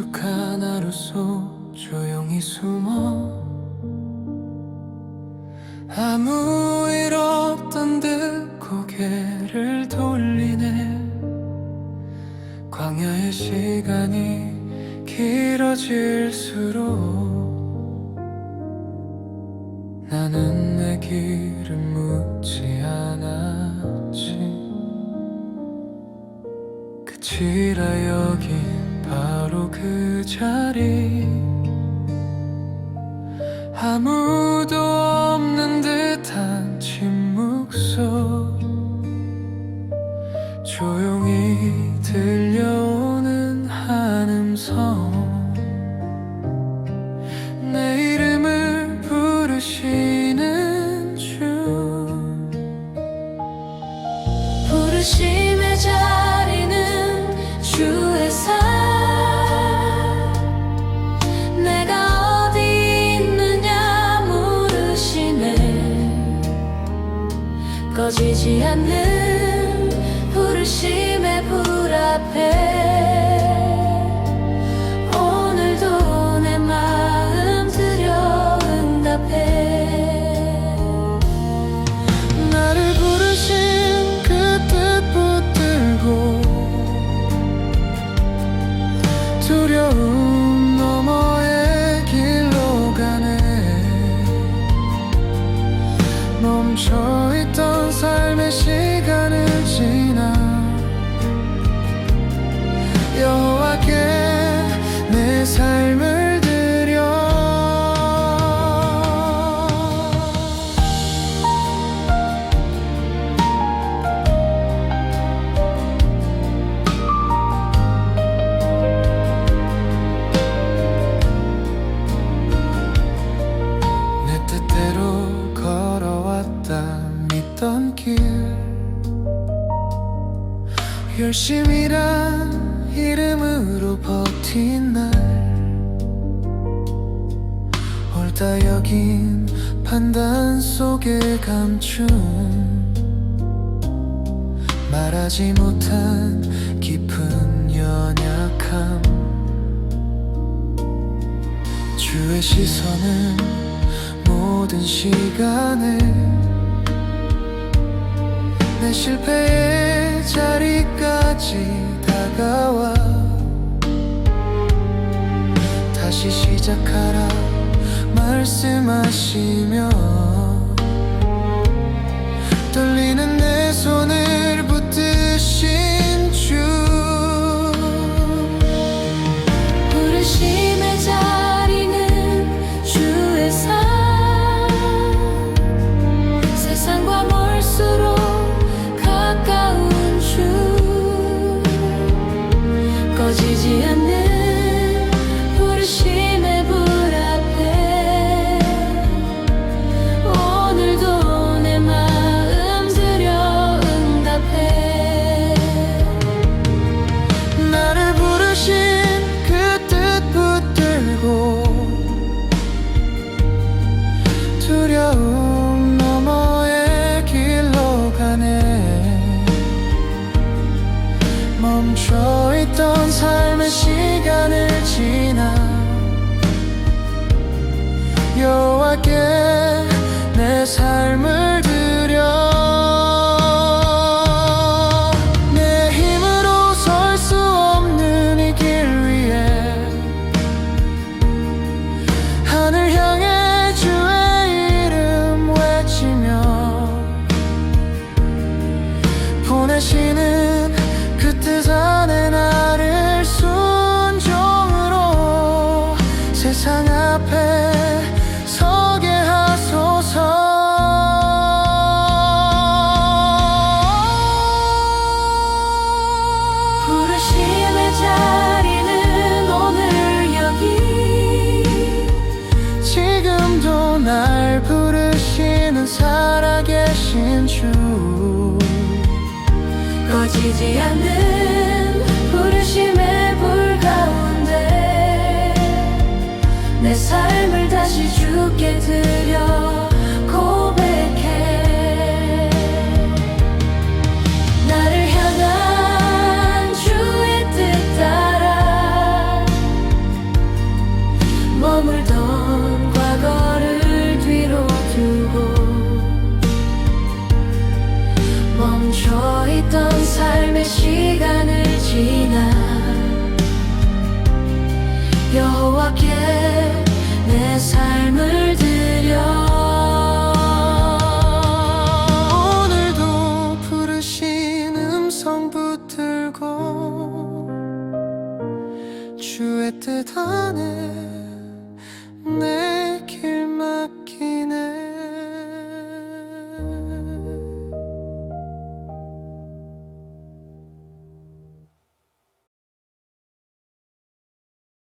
익숙한 하루 속 조용히 숨어 아무 일 없던 듯 고개를 돌리네. 광야의 시간이 길어질수록 나는 내 길을 묻지 않았지. 끝이라 여긴 그 자리. 아무도 꺼지지 않는 부르심의 불 앞에 오늘도 내 마음 들여 응답해. 나를 부르신 그 뜻 붙들고 두려움 너머의 길로 가네. 멈춰있던 삶 믿던 길. 열심이란 이름으로 버틴 날. 옳다 여긴 판단 속에 감춘 말하지 못한 깊은 연약함. 주의 시선은 모든 시간에 내 실패의 자리까지 다가와. 다시 시작하라 말씀하시며 떨리 멈춰있던 삶의 시간을 지나 여호와께 내 삶을 지지 않는